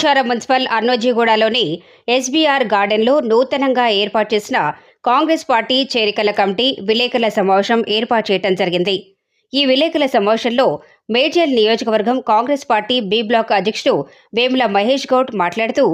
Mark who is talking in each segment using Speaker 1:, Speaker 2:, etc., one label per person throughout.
Speaker 1: ద్రాక్షార municipal అన్నోజీగూడలోని SBR గార్డెన్లో నూతనంగా ఏర్పాటు చేసిన కాంగ్రెస్ పార్టీ చేరికల కమిటీ విలేకరుల సమావేశం ఏర్పాటు చేయడం జరిగింది. ఈ విలేకరుల సమావేశంలో మేడ్చల్ నియోజకవర్గం కాంగ్రెస్ పార్టీ బి బ్లాక్ అధ్యక్షుడు వేముల మహేష్ గౌడ్ మాట్లాడుతూ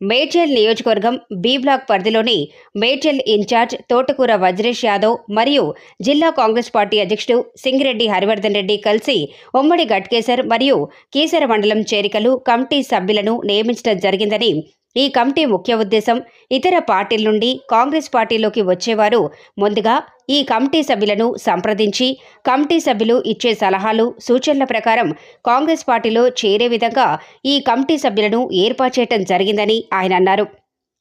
Speaker 1: మేడ్చల్ నియోజకవర్గం బి బ్లాక్ పరిధిలోని మేడ్చల్ ఇన్ఛార్జ్ తోటకూర వజ్రేష్ యాదవ్ మరియు జిల్లా కాంగ్రెస్ పార్టీ అధ్యక్షుడు సింగిరెడ్డి హరివర్ధన్ రెడ్డి కలిసి ఉమ్మడి గట్కేసర్ మరియు కీసర మండలం చేరికలు కమిటీ సభ్యులను నియమించడం జరిగిందని ఈ కమిటీ ముఖ్య ఉద్దేశం ఇతర పార్టీల నుండి కాంగ్రెస్ పార్టీలోకి వచ్చేవారు. ముందుగా ఈ కమిటీ సభ్యులను సంప్రదించి కమిటీ సభ్యులు ఇచ్చే సలహాలు సూచనల ప్రకారం కాంగ్రెస్ పార్టీలో చేరే విధంగా ఈ కమిటీ సభ్యులను ఏర్పాటు చేయడం జరిగిందని ఆయన అన్నారు.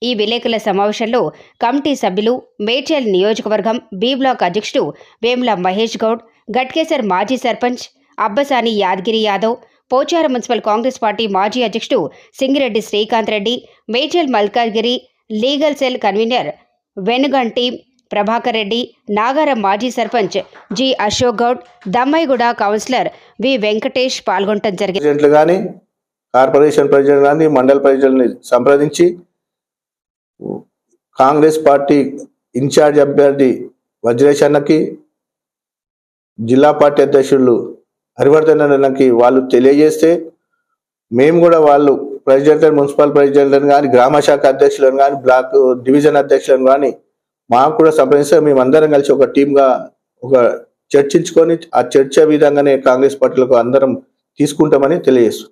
Speaker 1: ఈ విలేకరుల సమావేశంలో కమిటీ సభ్యులు మేడ్చల్ నియోజకవర్గం బి బ్లాక్ అధ్యక్షుడు వేముల మహేష్ గౌడ్ గట్కేసర్ మాజీ సర్పంచ్ అబ్బసాని యాదగిరి యాదవ్ పోచారం మున్సిపల్ కాంగ్రెస్ పార్టీ మాజీ అధ్యక్షుడు Singireddy Srikanth Reddy Medchal Malkajgiri legal cell convener Venuganti Prabhakar Reddy Nagaram మాజీ sarpanch G Ashok Goud Dammaiguda councillor V Venkatesh పాల్గొనడం జరిగింది.
Speaker 2: కానీ కార్పొరేషన్ ప్రజలు కానీ మండల ప్రజల్ని సంప్రదించి కాంగ్రెస్ పార్టీ ఇన్ఛార్జ్ అభ్యర్థి వజ్రేష్ అన్నకి జిల్లా పార్టీ అధ్యక్షులు హరివర్ధన్ వాళ్ళు తెలియజేస్తే మేము కూడా వాళ్ళు ప్రెసిడెంట్ మున్సిపల్ ప్రెసిడెంట్లను కానీ గ్రామ శాఖ అధ్యక్షులను కానీ బ్లాక్ డివిజన్ అధ్యక్షులను కానీ మాకు కూడా సంప్రదిస్తే మేమందరం కలిసి ఒక టీంగా ఒక చర్చించుకొని ఆ చర్చ విధంగానే కాంగ్రెస్ పార్టీలకు అందరం తీసుకుంటామని తెలియజేస్తాం